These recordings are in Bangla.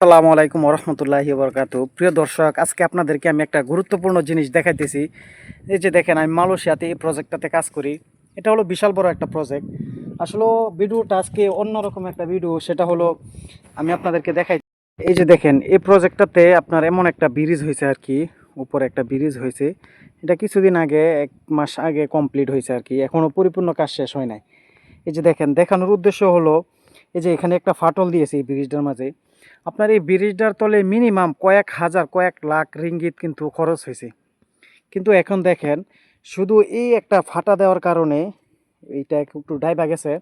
আসসালামু আলাইকুম রহমতুল্লাহি বরকাত প্রিয় দর্শক, আজকে আপনাদেরকে আমি একটা গুরুত্বপূর্ণ জিনিস দেখাইতেছি। এই যে দেখেন, আমি মালয়েশিয়াতে এই প্রজেক্টটাতে কাজ করি। এটা হলো বিশাল বড় একটা প্রজেক্ট আসলে ভিডিওটা আজকে অন্যরকম একটা ভিডিও সেটা হলো আমি আপনাদেরকে দেখাই এই যে দেখেন, এই প্রজেক্টটাতে আপনার এমন একটা ব্রিজ হয়েছে আর কি। উপরে একটা ব্রিজ হয়েছে। এটা কিছুদিন আগে, এক মাস আগে কমপ্লিট হয়েছে আর কি। এখনও পরিপূর্ণ কাজ শেষ হয় নাই। এই যে দেখেন, দেখানোর উদ্দেশ্য হলো এই যে এখানে একটা ফাটল দিয়েছে এই ব্রিজটার মাঝে। আপনার এই ব্রিজটার তলে মিনিমাম কয়েক হাজার, কয়েক লাখ রিঙ্গিত কিন্তু খরচ হয়েছে। কিন্তু এখন দেখেন, শুধু এই একটা ফাটা দেওয়ার কারণে এইটা একটু ডাইবা গেছে,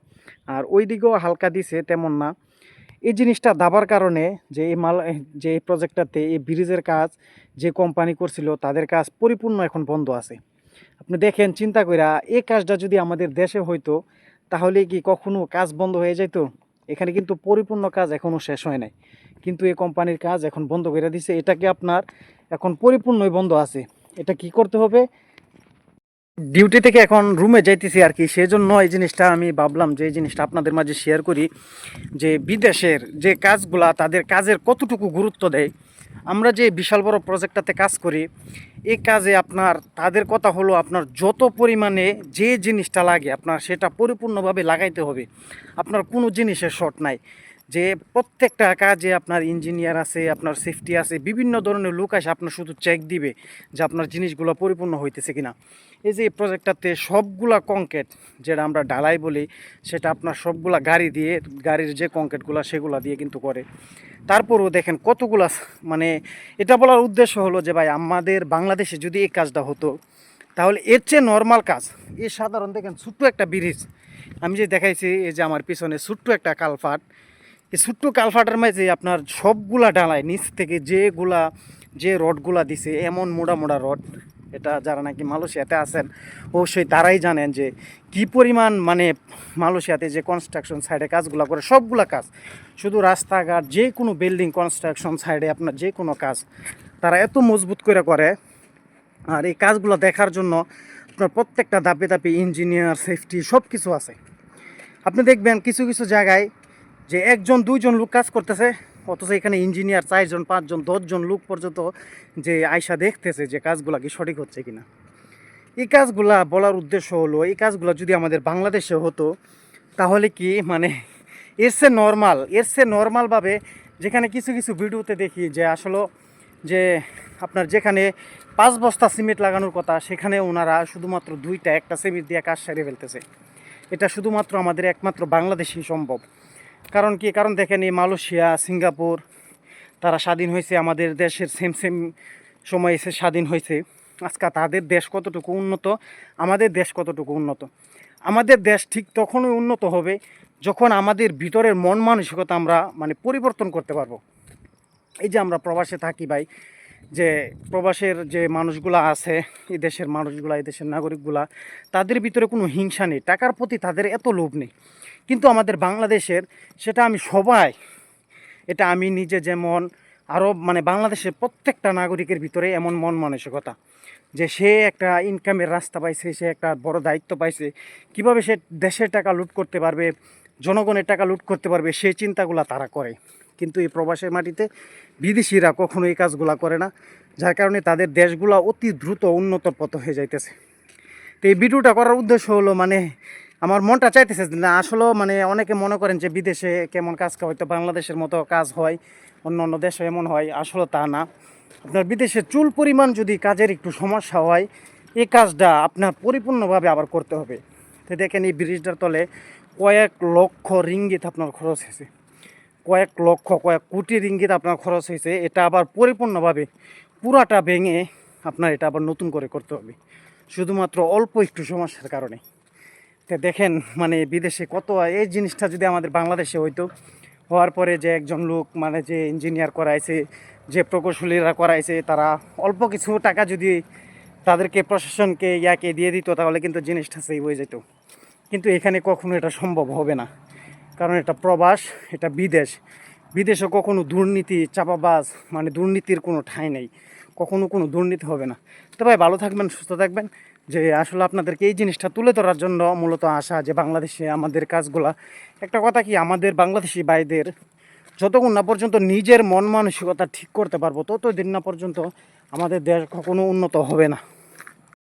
আর ওই দিকেও হালকা দিছে তেমন না। এই জিনিসটা দাবার কারণে যে এই মাল, যে এই প্রজেক্টটাতে এই ব্রিজের কাজ যে কোম্পানি করছিল, তাদের কাজ পরিপূর্ণ এখন বন্ধ আছে। আপনি দেখেন, চিন্তা কইরা এই কাজটা যদি আমাদের দেশে হইতো, তাহলে কি কখনো কাজ বন্ধ হয়ে যেত এখানে কিন্তু পরিপূর্ণ কাজ এখনও শেষ হয় নাই। কিন্তু এই কোম্পানির কাজ এখন বন্ধ করে দিছে। এটাকে আপনার এখন পরিপূর্ণই বন্ধ আছে। এটা কি করতে হবে? ডিউটি থেকে এখন রুমে যাইতেছি আর কি। সেই জন্য এই জিনিসটা আমি ভাবলাম যে এই জিনিসটা আপনাদের মাঝে শেয়ার করি যে বিদেশের যে কাজগুলা তাদের কাজের কতটুকু গুরুত্ব দেয় আমরা যে বিশাল বড় প্রজেক্টটাতে কাজ করি এই কাজে আপনার, তাদের কথা হলো আপনার যত পরিমাণে যে জিনিসটা লাগে আপনার সেটা পরিপূর্ণভাবে লাগাইতে হবে। আপনার কোনো জিনিসের শর্ট নাই। যে প্রত্যেকটা কাজে আপনার ইঞ্জিনিয়ার আছে, আপনার সেফটি আছে, বিভিন্ন ধরনের লোক আসে, আপনার শুধু চেক দিবে যে আপনার জিনিসগুলো পরিপূর্ণ হইতেছে কিনা। এই যে প্রজেক্টটাতে সবগুলা কংক্রিট যেটা আমরা ঢালাই বলি, সেটা আপনার সবগুলা গাড়ি দিয়ে, গাড়ির যে কংক্রিটগুলো সেগুলা দিয়ে কিন্তু করে। তারপরেও দেখেন কতগুলা মানে এটা বলার উদ্দেশ্য হলো যে ভাই, আমাদের বাংলাদেশে যদি এই কাজটা হতো, তাহলে এর চেয়ে নর্মাল কাজ, এই সাধারণ দেখেন ছোট্ট একটা ব্রিজ। আমি যে দেখাইছি, এই যে আমার পিছনে ছোট্ট একটা কালফাট এই ছোট্ট কালফাটের মাঝে আপনার সবগুলা ডালায় নিচ থেকে যেগুলা, যে রডগুলা দিছে, এমন মোড়া মোড়া রড, এটা যারা নাকি মালয়েশিয়াতে আছেন, অবশ্যই তারাই জানেন যে কি পরিমাণ মানে মালয়েশিয়াতে যে কনস্ট্রাকশন সাইডে কাজগুলো করে, সবগুলা কাজ। শুধু রাস্তাঘাট, যে কোনো বিল্ডিং কনস্ট্রাকশন সাইডে আপনার যে কোনো কাজ, তারা এত মজবুত করে করে। আর এই কাজগুলো দেখার জন্য আপনার প্রত্যেকটা ধাপে ধাপে ইঞ্জিনিয়ার সেফটি সব কিছু আছে। আপনি দেখবেন কিছু কিছু জায়গায় যে একজন, দুইজন লোক কাজ করতেছে, অথচ এখানে ইঞ্জিনিয়ার, চারজন, পাঁচজন, দশজন লোক পর্যন্ত যে আয়সা দেখতেছে যে কাজগুলা কি সঠিক হচ্ছে কিনা। এই কাজগুলা বলার উদ্দেশ্য হলো, এই কাজগুলো যদি আমাদের বাংলাদেশে হতো, তাহলে কি মানে এর সে নর্মাল এর সে নর্মালভাবে যেখানে কিছু কিছু ভিডিওতে দেখি যে আসলে যে আপনার যেখানে পাঁচ বস্তা সিমেন্ট লাগানোর কথা, সেখানে ওনারা শুধুমাত্র দুইটা, একটা সিমেন্ট দিয়ে কাজ সেরে ফেলতেছে। এটা শুধুমাত্র আমাদের একমাত্র বাংলাদেশেই সম্ভব। কারণ কি? কারণ দেখেন এই মালয়েশিয়া, সিঙ্গাপুর, তারা স্বাধীন হয়েছে, আমাদের দেশের সেম সেম সময় এসে স্বাধীন হয়েছে। আজকে তাদের দেশ কতটুকু উন্নত? আমাদের দেশ কতটুকু উন্নত? আমাদের দেশ ঠিক তখনই উন্নত হবে যখন আমাদের ভিতরের মন মানসিকতা আমরা মানে পরিবর্তন করতে পারব। এই যে আমরা প্রবাসে থাকি ভাই যে প্রবাসের যে মানুষগুলা আছে, এই দেশের মানুষগুলা, এই দেশের নাগরিকগুলা, তাদের ভিতরে কোনো হিংসা নেই, টাকার প্রতি তাদের এত লোভ নেই। কিন্তু আমাদের বাংলাদেশের, সেটা আমি সবাই, এটা আমি নিজে যেমন আরও মানে বাংলাদেশের প্রত্যেকটা নাগরিকের ভিতরে এমন মন মানসিকতা যে সে একটা ইনকামের রাস্তা পাইছে, সে একটা বড় দায়িত্ব পাইছে। কীভাবে সে দেশের টাকা লুট করতে পারবে, জনগণের টাকা লুট করতে পারবে সেই চিন্তাগুলো তারা করে। কিন্তু এই প্রবাসের মাটিতে বিদেশিরা কখনো এই কাজগুলা করে না, যার কারণে তাদের দেশগুলা অতি দ্রুত উন্নত পথ হয়ে যাইতেছে। তো এই ভিডিওটা করার উদ্দেশ্য হলো মানে আমার মনটা চাইতেছে না, আসলেও মানে অনেকে মনে করেন যে বিদেশে কেমন কাজ হয়তো বাংলাদেশের মতো কাজ হয়, অন্য অন্য দেশে এমন হয় আসলে তা না। আপনার বিদেশে চুল পরিমাণ যদি কাজের একটু সমস্যা হয় এই কাজটা আপনার পরিপূর্ণভাবে আবার করতে হবে। তো দেখেন এই ব্রিজটার তলে কয়েক লক্ষ রিঙ্গিত আপনার খরচ হয়েছে। কয়েক লক্ষ, কয়েক কোটি রিঙ্গিত আপনার খরচ হয়েছে। এটা আবার পরিপূর্ণভাবে পুরাটা ভেঙে আপনার এটা আবার নতুন করে করতে হবে। শুধুমাত্র অল্প একটু সমস্যার কারণে। তো দেখেন মানে বিদেশে কত, এই জিনিসটা যদি আমাদের বাংলাদেশে হইতো, হওয়ার পরে যে একজন লোক মানে যে ইঞ্জিনিয়ার করাইছে, যে প্রকৌশলীরা করাইছে, তারা অল্প কিছু টাকা যদি তাদেরকে প্রশাসনকে ইয়াকে দিয়ে দিত, তাহলে কিন্তু জিনিসটা সেই হয়ে যেত। কিন্তু এখানে কখনো এটা সম্ভব হবে না। কারণ এটা প্রবাস, এটা বিদেশ। বিদেশে কখনো দুর্নীতি, চাপাবাজ মানে দুর্নীতির কোনো ঠাঁই নেই। কখনো কোনো দুর্নীতি হবে না। তো ভাই, ভালো থাকবেন, সুস্থ থাকবেন। যে আসলে আপনাদেরকে এই জিনিসটা তুলে ধরার জন্য মূলত আসা যে বাংলাদেশে আমাদের কাজগুলা, একটা কথা কি, আমাদের বাংলাদেশি ভাইদের যতক্ষণ না পর্যন্ত নিজের মন মানসিকতা ঠিক করতে পারব, ততদিন না পর্যন্ত আমাদের দেশ কখনো উন্নত হবে না।